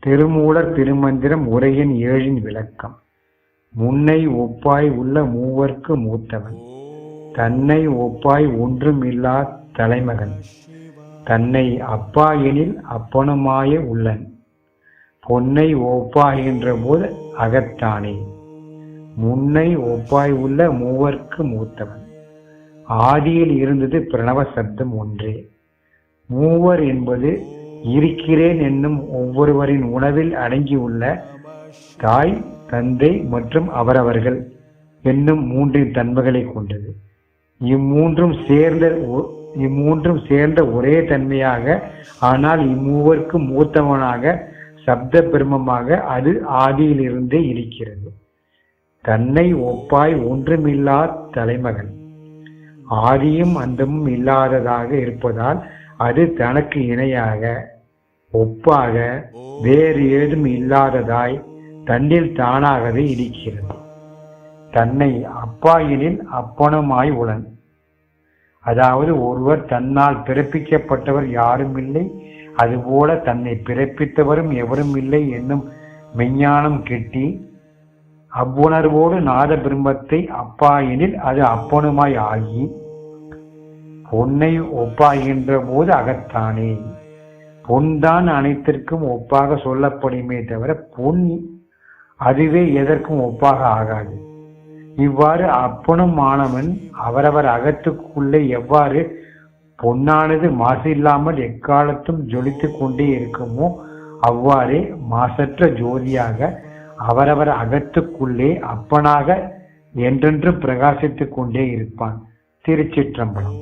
திருமூலர் திருமந்திரம் உரையின் ஏழின் விளக்கம். முன்னை ஒப்பாய் உள்ள மூவர்க்கு மூத்தவன். தன்னை ஒப்பாய் ஒன்றுமில்லா தலைமகன். தன்னை அப்பா எனில் அப்பனுமாய உள்ளன். பொன்னை ஒப்பாகின்ற போது அகத்தானே. முன்னை ஒப்பாய் உள்ள மூவர்க்கு மூத்தவன். ஆதியில் இருந்தது பிரணவ சப்தம் ஒன்றே. மூவர் என்பது இருக்கிறேன் என்னும் ஒவ்வொருவரின் உணவில் அடங்கியுள்ள தாய் தந்தை மற்றும் அவரவர்கள் என்னும் மூன்றின் தன்மைகளை கொண்டது. இம்மூன்றும் சேர்ந்த ஒ- இம்மூன்றும் சேர்ந்த ஒரே தன்மையாக ஆனால் இம்மூவருக்கும் மூத்தவனாக சப்த பிரம்மமாக அது ஆதியிலிருந்தே இருக்கிறது. தன்னை ஒப்பாய் ஒன்றுமில்லா தலைமகன். ஆதியும் அந்தமும் இல்லாததாக இருப்பதால் அது தனக்கு இணையாக ஒப்பாக வேறு ஏதும் இல்லாததாய் தன்னில் தானாகவே இருக்கிறது. தன்னை அப்பாயினில் அப்பனுமாய் உளன். அதாவது ஒருவர் தன்னால் பிறப்பிக்கப்பட்டவர் யாரும் இல்லை அதுபோல தன்னை பிறப்பித்தவரும் எவரும் இல்லை என்னும் மெஞ்ஞானம் கெட்டி அவ்வுணர்வோடு நாத பிரம்மத்தை அப்பாயினில் அது அப்பனுமாய் ஆகி பொன்னை ஒப்பாகின்ற போது அகத்தானே. பொன்தான் அனைத்திற்கும் ஒப்பாக சொல்லப்படுமே தவிர பொன் அதுவே எதற்கும் ஒப்பாக ஆகாது. இவ்வாறு அப்பனும் மாணவன் அவரவர் அகத்துக்குள்ளே எவ்வாறு பொன்னானது மாசு இல்லாமல் எக்காலத்தும் ஜொலித்து கொண்டே இருக்குமோ அவ்வாறே மாசற்ற ஜோதியாக அவரவர் அகத்துக்குள்ளே அப்பனாக என்றென்றும் பிரகாசித்துக் கொண்டே இருப்பான். திருச்சிற்றம்பலம்.